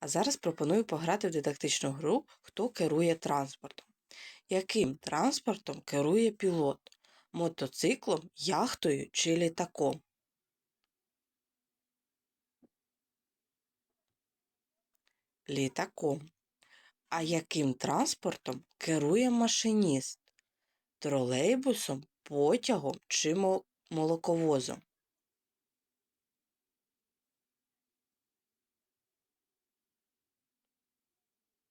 А зараз пропоную пограти в дидактичну гру Хто керує транспортом. Яким транспортом керує пілот? Мотоциклом, яхтою чи літаком? Літаком. А яким транспортом керує машиніст? Тролейбусом, потягом чи молоковозом?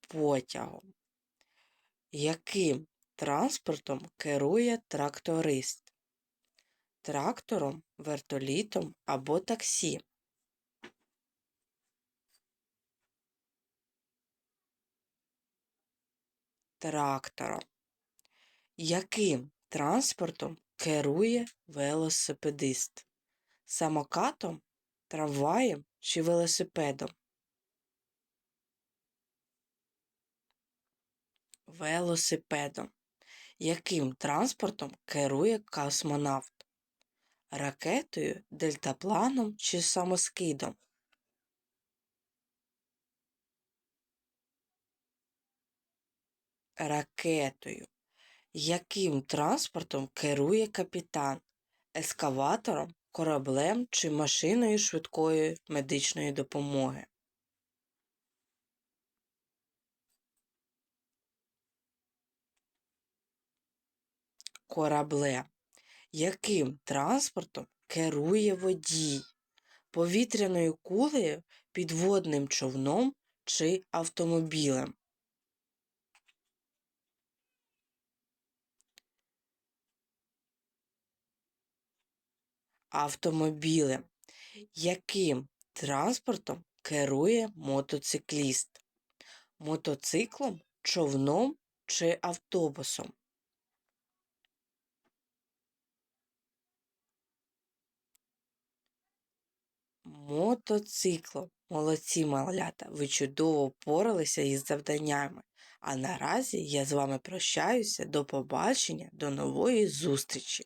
Потягом. Яким транспортом керує тракторист? Трактором, вертолітом або таксі? Трактором. Яким транспортом керує велосипедист? Самокатом, трамваєм чи велосипедом? Велосипедом. Яким транспортом керує космонавт? Ракетою, дельтапланом чи самоскидом? Ракетою. Яким транспортом керує капітан? Ескаватором, кораблем чи машиною швидкої медичної допомоги? Кораблем. Яким транспортом керує водій? Повітряною кулею, підводним човном чи автомобілем? Автомобілем. Яким транспортом керує мотоцикліст? Мотоциклом, човном чи автобусом? Мотоциклом. Молодці малята, ви чудово впоралися із завданнями. А наразі я з вами прощаюся. До побачення, до нової зустрічі!